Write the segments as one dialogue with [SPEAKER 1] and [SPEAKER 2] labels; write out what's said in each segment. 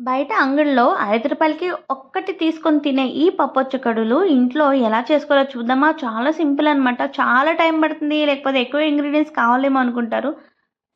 [SPEAKER 1] బయట అంగడిలో ఐదు రూపాయలకి ఒక్కటి తీసుకొని తినే ఈ పప్పొచ్చకడులు ఇంట్లో ఎలా చేసుకోవాలో చూద్దామా? చాలా సింపుల్ అనమాట చాలా టైం పడుతుంది. లేకపోతే ఎక్కువ ఇంగ్రీడియంట్స్ కావాలేమో అనుకుంటారు.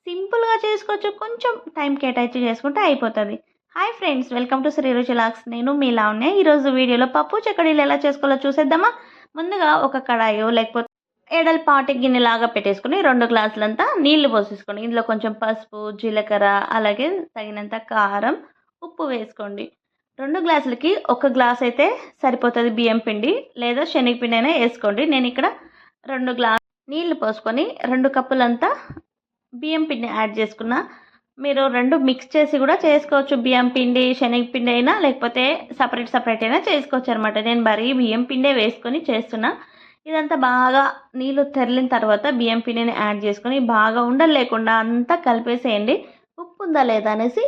[SPEAKER 1] సింపుల్గా చేసుకోవచ్చు. కొంచెం టైం కేటాయించి చేసుకుంటే అయిపోతుంది. Hi friends welcome to Shri రుచిలాక్స్ నేను మీ లావణ్య. ఈరోజు వీడియోలో పప్పు చెక్కడీలు ఎలా చేసుకోవాలో చూసేద్దామా? ముందుగా ఒక కడాయో లేకపోతే ఏడలపాటి గిన్నెలాగా పెట్టేసుకుని రెండు గ్లాసులంతా నీళ్ళు పోసేసుకోండి ఇందులో కొంచెం పసుపు జీలకర్ర అలాగే తగినంత కారం ఉప్పు వేసుకోండి. రెండు గ్లాసులకి ఒక గ్లాస్ అయితే సరిపోతుంది బియ్యం పిండి లేదా శనగపిండి అయినా వేసుకోండి. నేను ఇక్కడ రెండు గ్లాస్ నీళ్ళు పోసుకొని రెండు కప్పులంతా బియ్యం పిండి యాడ్ చేసుకున్నా. మీరు రెండు మిక్స్ చేసి కూడా చేసుకోవచ్చు. బియ్యం పిండి శనగపిండి అయినా లేకపోతే సపరేట్ సపరేట్ అయినా చేసుకోవచ్చు అనమాట నేను మరీ బియ్యం పిండే వేసుకొని చేస్తున్నా. ఇదంతా బాగా నీళ్ళు తెరిలిన తర్వాత బియ్యం పిండిని యాడ్ చేసుకొని బాగా ఉండలు లేకుండా అంతా కలిపేసేయండి. ఉప్పు ఉందా లేదా అనేసి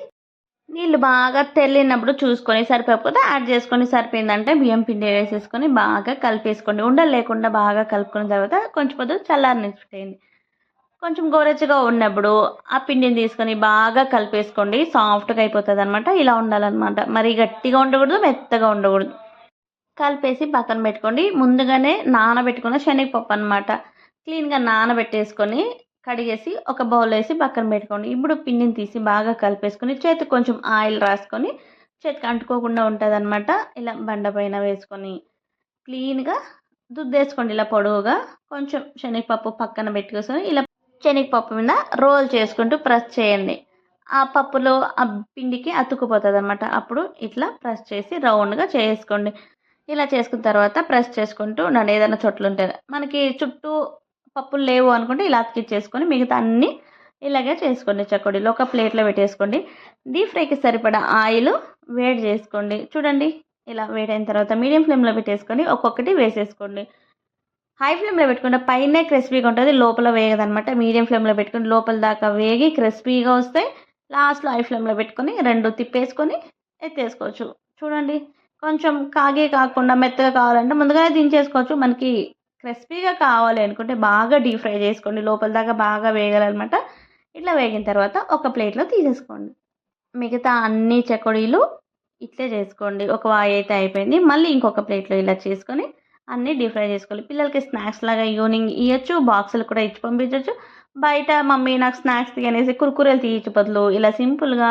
[SPEAKER 1] నీళ్ళు బాగా తెల్లినప్పుడు చూసుకొని సరిపోకపోతే యాడ్ చేసుకొని సరిపోయిందంటే బియ్యం పిండి వేసేసుకొని బాగా కలిపేసుకోండి. ఉండలు లేకుండా బాగా కలుపుకున్న తర్వాత కొంచెం కొద్దిగా చల్లారనిచ్చేయండి కొంచెం గోరెచ్చగా ఉన్నప్పుడు ఆ పిండిని తీసుకొని బాగా కలిపేసుకోండి. సాఫ్ట్గా అయిపోతుంది అనమాట ఇలా ఉండాలన్నమాట. మరి గట్టిగా ఉండకూడదు మెత్తగా ఉండకూడదు. కలిపేసి పక్కన పెట్టుకోండి. ముందుగానే నానబెట్టుకున్న శనగపప్పు అనమాట క్లీన్గా నానబెట్టేసుకొని కడిగేసి ఒక బౌల్ వేసి పక్కన పెట్టుకోండి. ఇప్పుడు పిండిని తీసి బాగా కలిపేసుకొని చేతికి కొంచెం ఆయిల్ రాసుకొని చేతికి అంటుకోకుండా ఉంటుంది అనమాట ఇలా బండ పైన వేసుకొని క్లీన్గా దుద్దేసుకోండి. ఇలా పొడవుగా కొంచెం శనగపప్పు పక్కన పెట్టుకొని ఇలా శనగపప్పు మీద రోల్ చేసుకుంటూ ప్రెస్ చేయండి. ఆ పప్పులో ఆ పిండికి అతుక్కుపోతుంది అనమాట అప్పుడు ఇట్లా ప్రెస్ చేసి రౌండ్గా చేసుకోండి. ఇలా చేసుకున్న తర్వాత ప్రెస్ చేసుకుంటూ ఉండండి. ఏదైనా చోట్ల ఉంటుంది మనకి చుట్టూ పప్పులు లేవు అనుకుంటే ఇలా అతికిచ్చేసుకొని మిగతా అన్నీ ఇలాగే చేసుకోండి చకోడీలు. ఒక ప్లేట్లో పెట్టేసుకోండి. డీప్ ఫ్రైకి సరిపడా ఆయిల్ వేడి చేసుకోండి. చూడండి ఇలా వేడైన తర్వాత మీడియం ఫ్లేమ్లో పెట్టేసుకొని ఒక్కొక్కటి వేసేసుకోండి. హై ఫ్లేమ్లో పెట్టుకుంటే పైనే క్రిస్పీగా ఉంటుంది లోపల వేగదనమాట మీడియం ఫ్లేమ్లో పెట్టుకుని లోపల దాకా వేగి క్రిస్పీగా వస్తే లాస్ట్లో హై ఫ్లేమ్లో పెట్టుకొని రెండు తిప్పేసుకొని ఎత్తేసుకోవచ్చు. చూడండి కొంచెం కాగే కాకుండా మెత్తగా కావాలంటే ముందుగానే దించేసుకోవచ్చు. మనకి క్రిస్పీగా కావాలి అనుకుంటే బాగా డీప్ ఫ్రై చేసుకోండి. లోపల దాకా బాగా వేగాలన్నమాట. ఇట్లా వేగిన తర్వాత ఒక ప్లేట్లో తీసేసుకోండి. మిగతా అన్ని చకోడీలు ఇట్లే చేసుకోండి. ఒక వాయి అయితే అయిపోయింది. మళ్ళీ ఇంకొక ప్లేట్లో ఇలా చేసుకొని అన్నీ డీప్ ఫ్రై చేసుకోవాలి. పిల్లలకి స్నాక్స్ లాగా ఈవినింగ్ ఇవ్వచ్చు బాక్సులు కూడా ఇచ్చి పంపించవచ్చు బయట మమ్మీ నాకు స్నాక్స్ తీయనేసి కుర్కురేలు తీయచ్చు బదులు ఇలా సింపుల్గా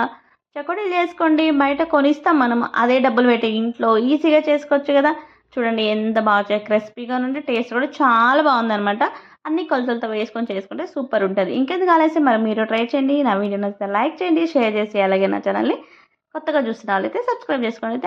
[SPEAKER 1] చకోడీలు చేసుకోండి. బయట కొనిస్తాం మనం. అదే డబ్బులు పెట్టి ఇంట్లో ఈజీగా చేసుకోవచ్చు కదా. చూడండి ఎంత బాగా క్రిస్పీగా నుండి టేస్ట్ కూడా చాలా బాగుందనమాట అన్ని కొలతలతో వేసుకొని చేసుకుంటే సూపర్ ఉంటుంది. ఇంకెందుకు ఆలస్యం? మరి మీరు ట్రై చేయండి. నా వీడియో నచ్చితే లైక్ చేయండి షేర్ చేసి అలాగే నా ఛానల్ని కొత్తగా చూసిన వాళ్ళైతే సబ్స్క్రైబ్ చేసుకోండి.